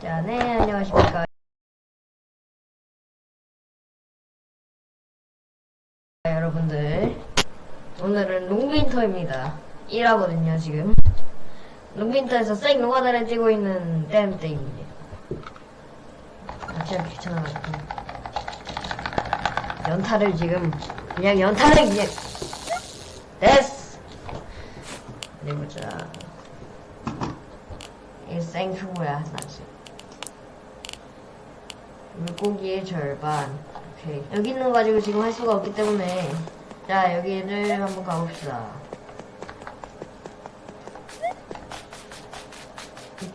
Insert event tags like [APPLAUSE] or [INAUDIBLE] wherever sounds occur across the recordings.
자, 네, 안녕하십니까. 여러분들. 오늘은 롱빈터입니다. 1하거든요, 지금. 롱빈터에서 생 노가다를 뛰고 있는 땜 땡입니다. 아, 진짜 귀찮아가지고. 연타를 지금, 그냥 연타를 그냥. 됐어! 어디 보자. 이 생크고야, 사실. 물고기의 절반. 오케이. 여기 있는 거 가지고 지금 할 수가 없기 때문에. 자, 여기를 한번 가봅시다.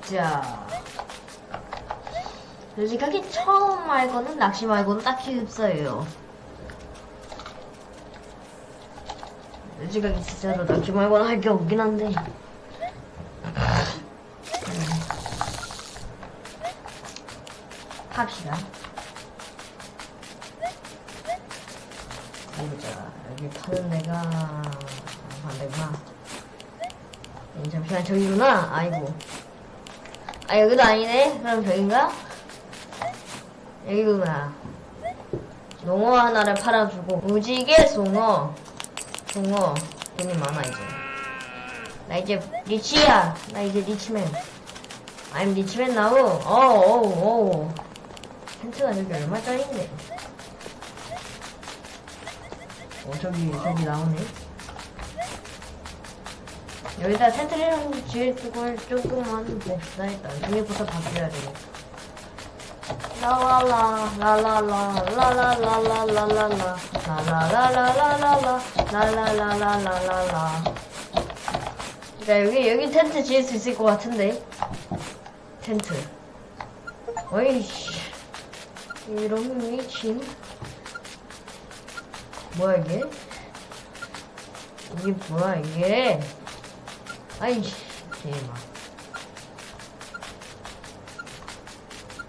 자. 솔직하게 처음 말고는 낚시 말고는 딱히 없어요. 솔직하게 진짜로 낚시 말고는 할 게 없긴 한데. 합시다. 보자. 여기 파는 데가 안 되구나. 음, 저기구나. 아이고. 아 여기도 아니네. 그럼 저긴가? 여기구나. 농어 하나를 팔아주고 무지개 송어. 송어 돈이 많아 이제. 나 이제 리치야. 나 이제 리치맨. I'm 리치맨 나우. 어우 어우. 텐트가 여기 얼마짜리인데? 어 저기 저기 나오네. 여기다 텐트를 지을 걸 조금만 봅시다 일단 위에부터 바뀌어야 되네. 라라라 라라라 라라라라라라라 라라라라라라라 라라라라라라라 자 여기 여기 텐트 지을 수 있을 것 같은데 텐트 어이씨 이런 미친 뭐야 이게 이게 뭐야 이게 아이씨 대박.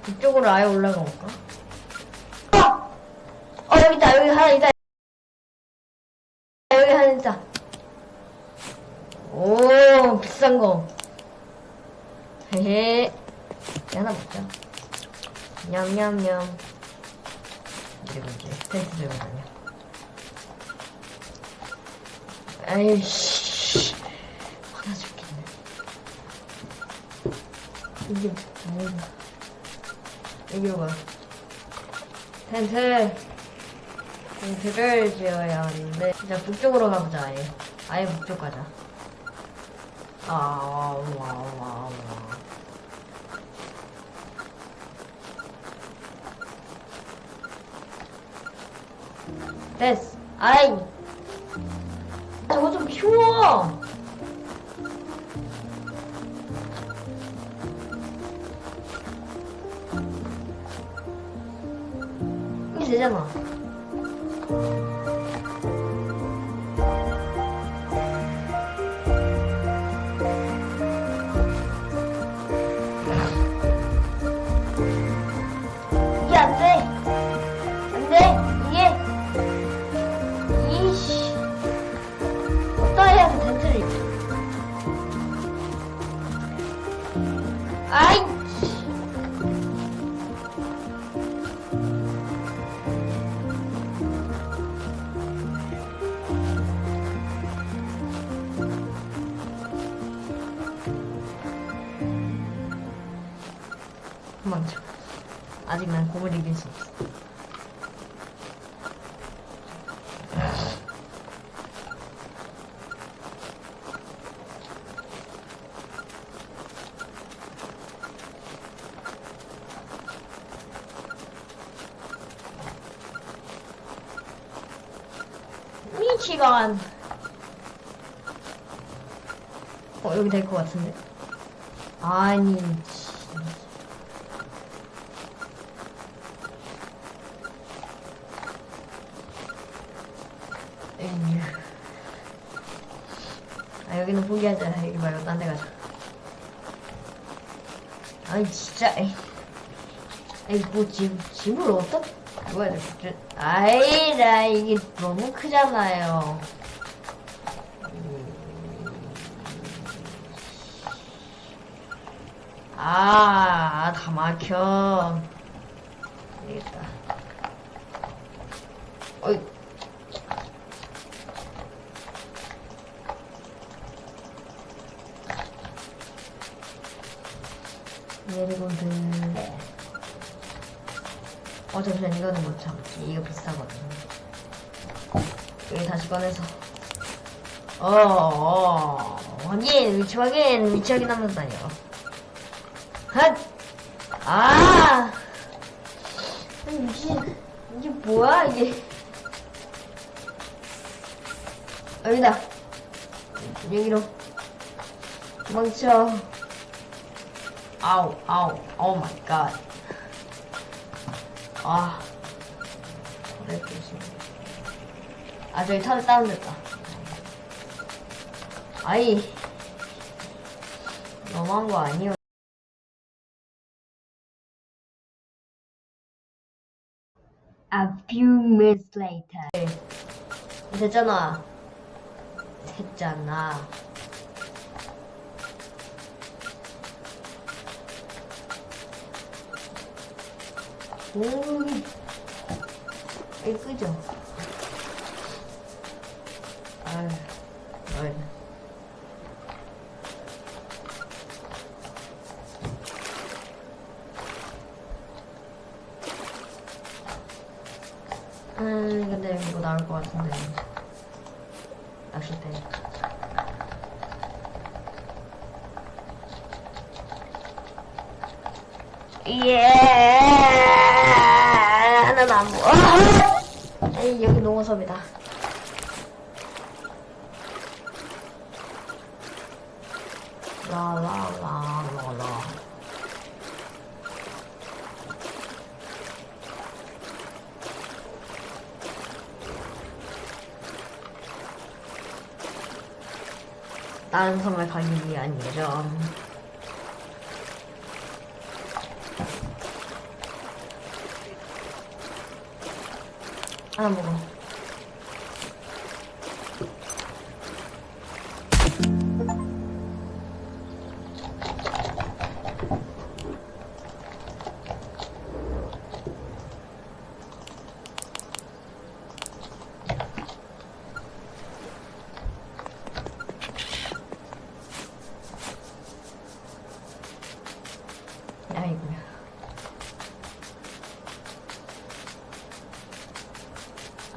이쪽으로 아예 올라가 볼까? 어! 어 여기 있다 여기 하나 있다. 여기 하나 있다. 오 비싼 거. 헤헤. 하나 먹자. 냠냠냠. 그리고 이제 텐트 들고 다녀 아이씨 여기로 가 텐트 텐트를 지어야 하는데 진짜 북쪽으로 가보자 아예. 아예 북쪽 가자. 아 와 와 와 됐어. 아이. 저거 좀 키워 이게 되잖 미치건. 어, 여기 될 것 같은데? 아니, 진짜. 에휴. 아 여기는 포기하자 여기 말고 딴 데 가자 아이 진짜 에이 에이 뭐 집, 집을 어떻게 뭐야 저 아이 나 이게 너무 크잖아요 아, 다 막혀. 되겠다. 어이. 메리골드. 어, 잠시만, 이거는 못 참지. 이거 비싸거든. 여기 다시 꺼내서. 어, 어, 확인, 위치 확인, 위치 확인하면서 다녀. 핫! 아! 아니, 이게, 이게 뭐야, 이게. 여기다. 여기로. 도망쳐. 아우, 아우, 오 마이 갓. 아. 그래, 조심. 아, 저기 타드 다운됐다. 아이. 너무한 거 아니야? A few minutes later. 네. 됐잖아. 됐잖아. 오, 예쁘죠? 아유, 아유. 음, 근데 이거 나올 것 같은데. 낚싯대. 예. 하나도 안 보여. 농어섭이다. 라라라라라. 다른 섬을 가기 위한 예정. 하나 먹어.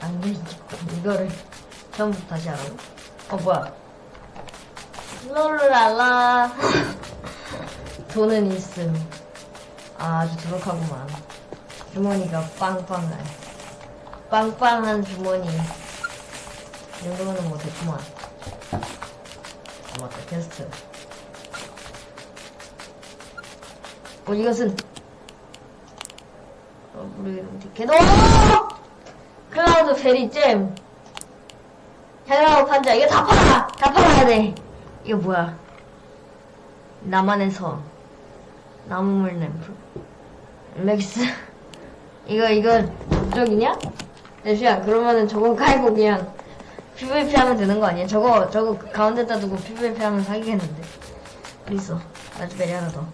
안 돼, 이거를 처음부터 다시 하라고? 어, 뭐야. 롤랄라. [LAUGHS] 돈은 있음. 아, 아주 두둑하구만. 주머니가 빵빵한. 빵빵한 주머니. 이 정도면 뭐 됐구만. 아, 맞다, 게스트. 어, 이것은. 어, 우리 이름 개노! 클라우드 베리잼. 해라고 판자. 이거 다 팔아! 다 팔아야 돼. 이거 뭐야. 나만의 섬. 나무물 램프. 렉스. [LAUGHS] 이거, 이거, 저쪽이냐? 잠시만, 그러면은 저거 깔고 그냥 PVP 하면 되는 거 아니야? 저거, 저거 가운데다 두고 PVP 하면 사기겠는데. 어딨어? 라즈베리 하나 더.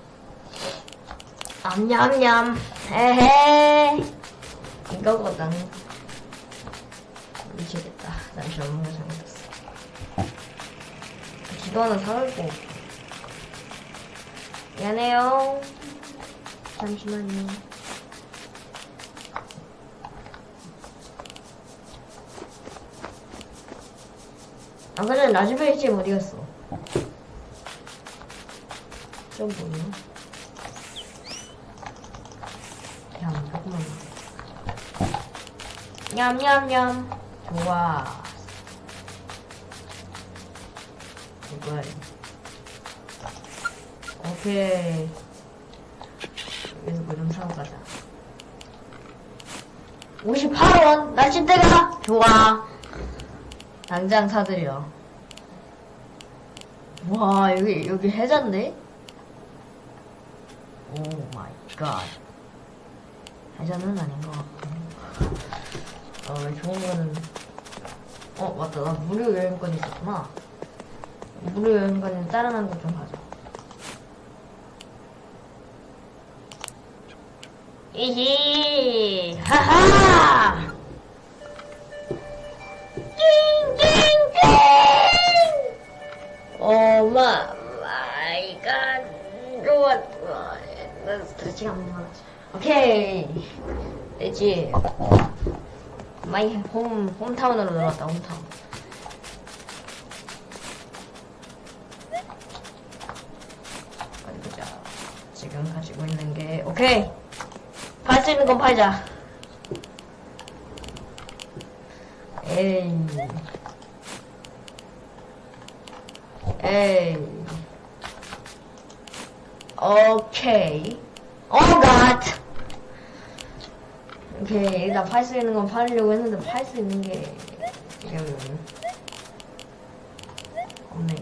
냠냠냠. 에헤. 이거거든. 미치겠다. 잠시만 뭔가 잘못했어. 기도 하나 사갈고. 미안해요. 잠시만요. 아, 그래, 라즈베리 잼 어디 갔어? 좀 뭐냐? 야, 조금만. 냠냠냠. 좋아. 이거야. 오케이. 여기서 뭐좀 사고 가자. 58원! 낚싯대가! 좋아. 당장 사드려. 와, 여기, 여기 해잔데? 오 마이 갓. 해자는 아닌 것 같고. 어, 왜 좋은 거는. 어, 맞다. 나 무료 여행권 있었구나. 무료 여행권은 다른 한곳좀 가자. 이히 하하! 띵띵띵 오마 마이 갓나 스트레칭 한번 하자. 오케이. 되지 마이 홈 홈타운으로 들어왔다 홈타운. 어디 보자 지금 가지고 있는 게 오케이. 팔 수 있는 건 팔자. 에이. 에이. 오케이. 오갓 오케이 일단 팔 수 있는 건 팔려고 했는데 팔 수 있는 게 지금 없네.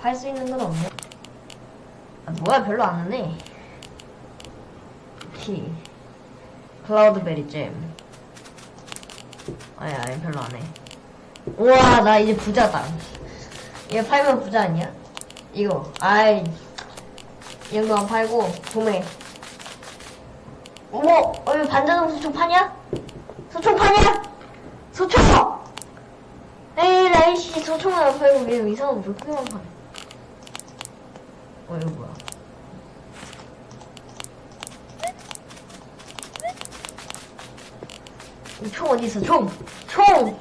팔 수 있는 건 없네. 아, 뭐야 별로 안 하네. 키. 클라우드베리 잼. 아니 아니 별로 안 해. 우와 나 이제 부자다. 이거 팔면 부자 아니야? 이거. 아이. 이 정도만 팔고 도매 어머 어 이거 반자동 소총 파냐? 소총 파냐? 소총 에이 나이씨 소총 하나 팔고 왜 이상한 물고기만 파네 어 이거 뭐야 이 총 어디 있어? 총! 총!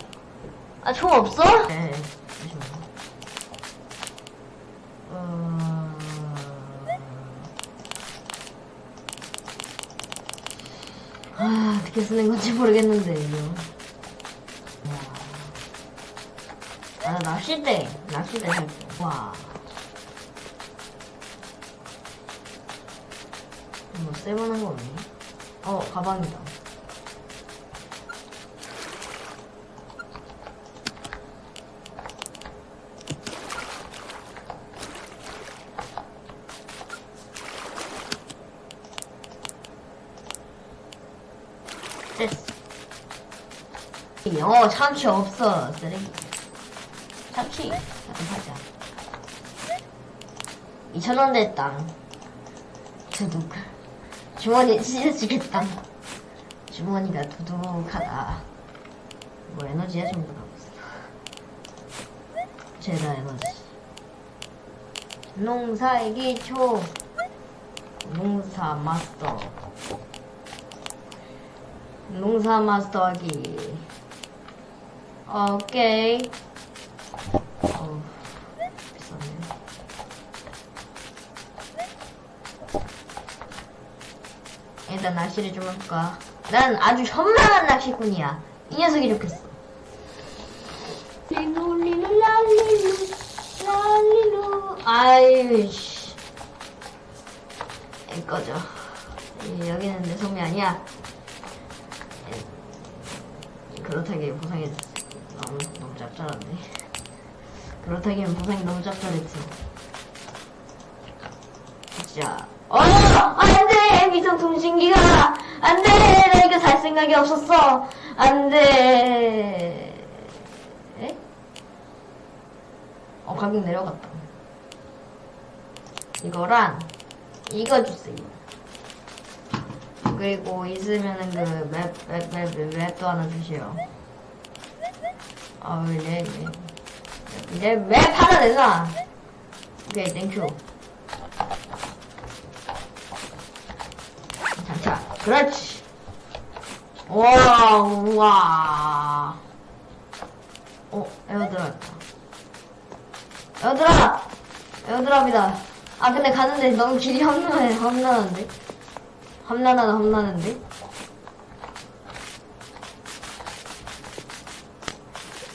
아, 총 없어? 네, 어떻게 쓰는 건지 모르겠는데, 이거. 와. 아, 나 낚싯대. 낚싯대 살게. 와. 뭐, 쓸만한 거 없니? 어, 가방이다. 됐어. 어, 참치 없어. 쓰레기. 참치. 잠깐 팔자. 2,000원 됐다. 두둑. 주머니 찢어지겠다. 주머니가 두둑하다. 뭐 에너지야 전부 다 없어. 제다 에너지. 농사의 기초. 농사 마스터. 농사 마스터하기. 오케이. 어, 비싸네. 일단 낚시를 좀 할까. 난 아주 현명한 낚시꾼이야. 이 녀석이 좋겠어. 리루리루 랄리루 랄리루 아유 씨. 이 꺼져. 이, 여기는 내 손이 아니야. 그렇다기에 보상이 너무 짭짤한데. 그렇다기엔 보상이 너무 짭짤했지. 진짜. 어, 안돼 미성 통신기가 안돼 나 이거 살 생각이 없었어 안돼. 에? 어 가격 내려갔다. 이거랑 이거 주세요. 그리고 있으면은 그 맵, 맵, 맵, 맵, 맵도 하나 주시오. 아, 왜, 네, 네. 이제 맵 하나 내놔. 오케이, 땡큐. 장차. 그렇지. 와, 우와. 어, 에어드랍. 에어드랍! 에어드랍이다. 아, 근데 가는데 너무 길이 험난해, 험난한데? 험난하다, 험난한데?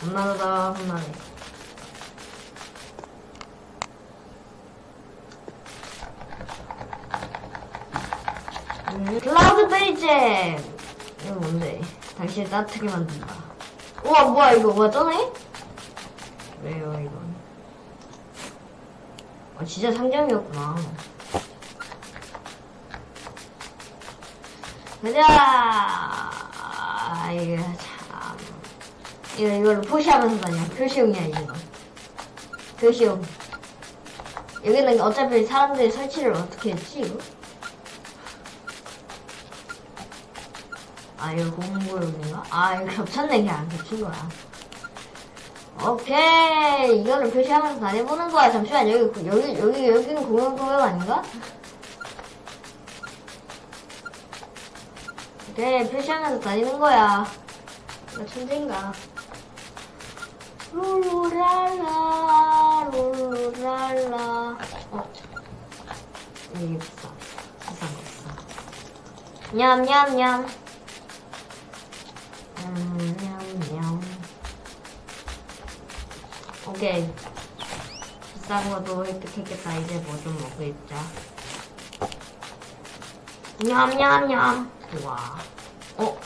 험난하다, 험난해. 음, 클라우드 베이잼! 이거 뭔데? 당신을 따뜻하게 만든다. 우와, 뭐야, 이거 뭐야, 쩌네? 왜요, 이건? 어, 진짜 상점이었구나. 가자! 아, 참. 이거, 이걸로 표시하면서 다녀. 표시용이야, 이거. 표시용. 여기는 어차피 사람들이 설치를 어떻게 했지, 이거? 아, 이거 공부용인가? 아, 이거 겹쳤네. 그냥 안 겹친 거야. 오케이. 이거를 표시하면서 다녀보는 거야. 잠시만, 여기, 여기, 여기, 여기는 공용 구역 아닌가? 오케이, 표시하면서 다니는 거야. 나 천재인가? 룰루랄라, 룰루랄라. 어, 비싸. 비싼 거 비싸. 냠냠냠. 음, 냠냠. 오케이. 비싼 것도 획득했겠다. 이제 뭐 좀 먹고 있자. 냠냠냠. 좋아. 어?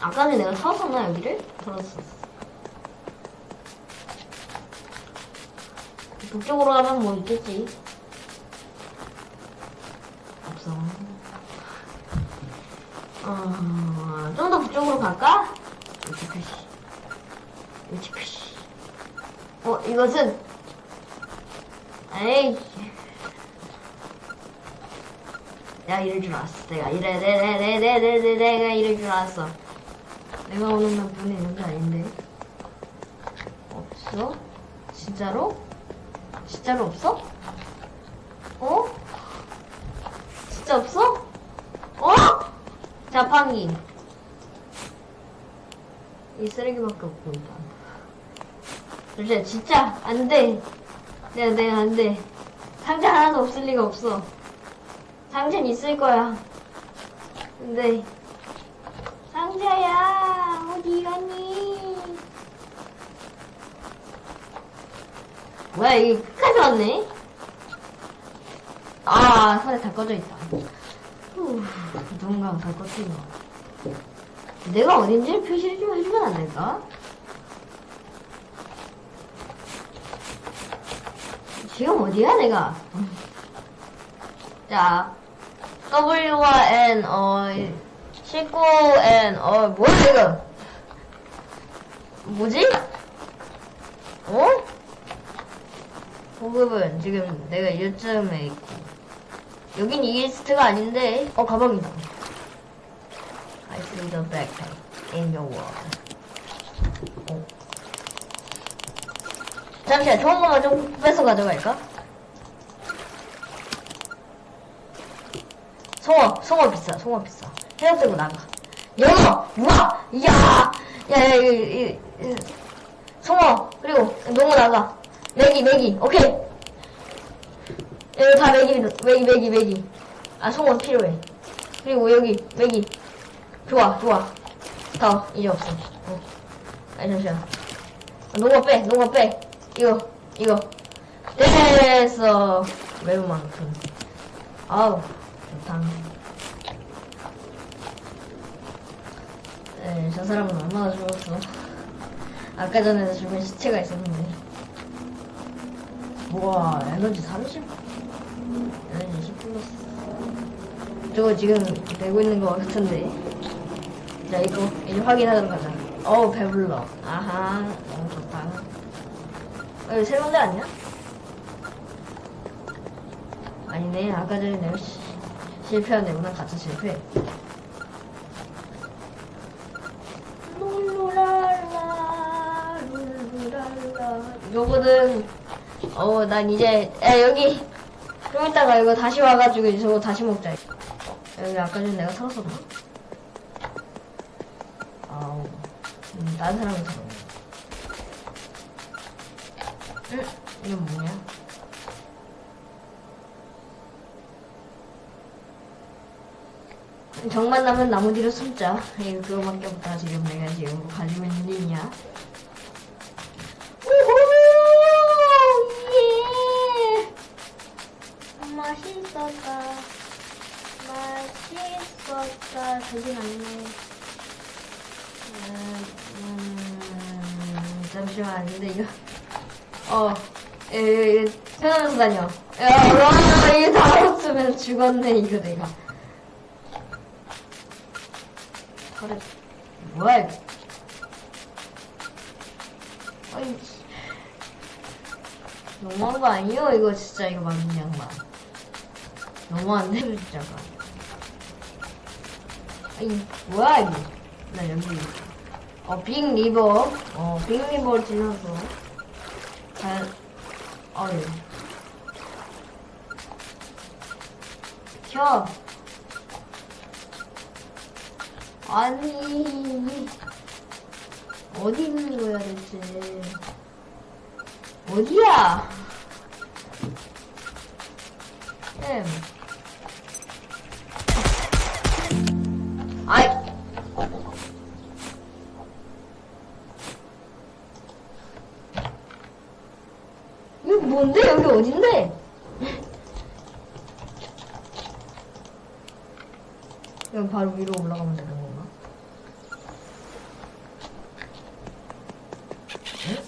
아까 전에 내가 털었었나, 여기를? 털었었어. 북쪽으로 가면 뭐 있겠지? 없어. 어, 좀 더 북쪽으로 갈까? 우치크시. 우치크시. 어, 이것은, 에이. 내가 이럴 줄 알았어. 내가 이래, 내, 내, 내, 내, 내, 내, 내가 이럴 줄 알았어. 내가 오는 날 분에 있는 게 아닌데. 없어? 진짜로? 진짜로 없어? 어? 진짜 없어? 어? 자판기. 이 쓰레기밖에 없고 일단. 잠시만 진짜 안 돼. 내가 내가 안 돼. 상자 하나도 없을 리가 없어. 상자는 있을 거야. 근데 상자야 어디 가니? 뭐야 이 왔네? 아 손에 다 꺼져 있다. 후, 누군가가 다 거. 내가 어딘지 표시를 좀 해주면 안 될까? 지금 어디야 내가? 자 W와 N 어 19 N 어 뭐야 이거? 뭐지? 어? 보급은 지금 내가 이쯤에 있고. 여긴 이스트가 아닌데 어 가방이다. I see the backpack in your world 어. 잠시만 좋은 것만 좀 뺏어 가져갈까? 송어 송어 비싸 송어 비싸. 해역 들고 나가. 연어 우와 이야 야야 이거 이, 이, 송어 그리고 농어 나가 메기 메기. 오케이. 여기 다 메기 메기 메기 메기. 아 송어 필요해. 그리고 여기 메기. 좋아 좋아. 더 이제 없어. 어. 아니 잠시만. 아, 농어 빼 농어 빼. 이거 이거. 됐어. 매운만큼 아우 좋다. 네, 저 사람은 얼마나 죽었어? 아까 전에 죽은 시체가 있었는데 우와 에너지 30 에너지 10 플러스. 저거 지금 되고 있는 거 같은데. 자 이거 이제 확인하도록 하자 어우 배불러. 아하 너무 좋다. 어, 이거 세 군데 아니야? 아니네. 아까 전에 내가 시- 실패한 내구나. 같이 실패. 이거거든 어 난 이제 야 여기 좀 이따가 이거 다시 와가지고 저거 다시 먹자 여기 아까 전에 내가 털었었나? 아우 음, 다른 사람이 털었네 응? 이건 뭐냐? 정만 나면 나무 뒤로 숨자. 이거 그거밖에 없다. 지금 내가 지금 뭐 가지고 있는 게 있냐? 우후! 예! 맛있었다. 맛있었다. 되긴 않네. 음, 음, 잠시만. 근데 이거. 어. 에, 편하면서 다녀. 야, 와, 이게 다 없으면 죽었네, 이거 내가. 그래. 뭐야, 이거. 씨. 너무한 거 아니에요? 이거 진짜, 이거 맞는 양반. 너무한데, 진짜가. 아니 뭐야 이게? 나 여기. 어빅 리버. 어빅 리버 지나서. 잘 어휴 켜. 아니. 어디 있는 거야 대체? 어디야? 엠 뭔데 여기 어딘데 여기 바로 위로 올라가면 되는 건가? 응?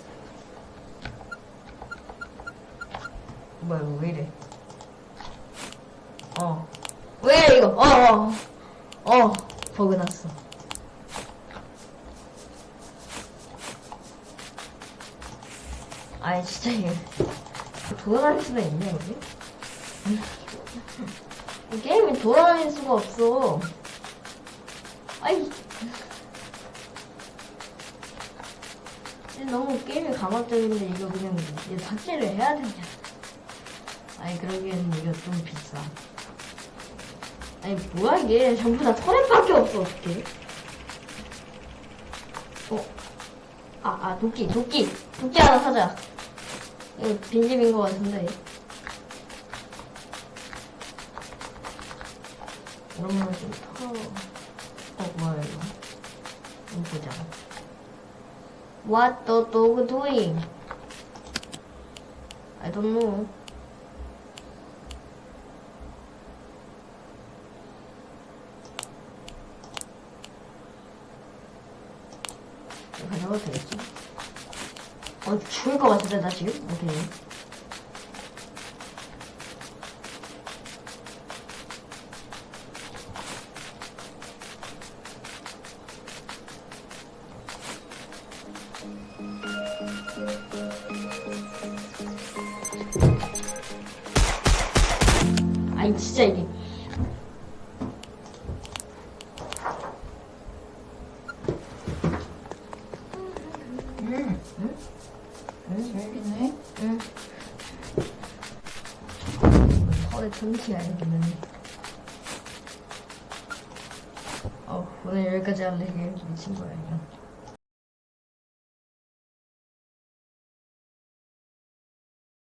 뭐야 이거 왜 이래? 어. 왜 이거? 어, 어. 어. 버그 났어. 아이 진짜 이거 돌아다닐 수가 있냐 여기? 이 게임이 돌아다닐 수가 없어. 아이. 이제 너무 게임이 감각적인데 이거 그냥 이제 삭제를 해야 되냐? 아니 그러기에는 이거 좀 비싸. 아니 뭐야 이게 전부 다 터렛밖에 없어 어떡해? 어? 아, 아 도끼 도끼 도끼 하나 사자. 이거 빈집인 것 같은데. 그러면 좀 터. 어 뭐야 이거? 이거 보자. What the dog doing? I don't know. 이거 가져가도 되겠지? 어, 죽을 것 같은데, 나 지금? 오케이. 아니, 진짜 이게. 음, 응? 재밌네. 응. 털에 전티야, 여기는. 어, 오늘 여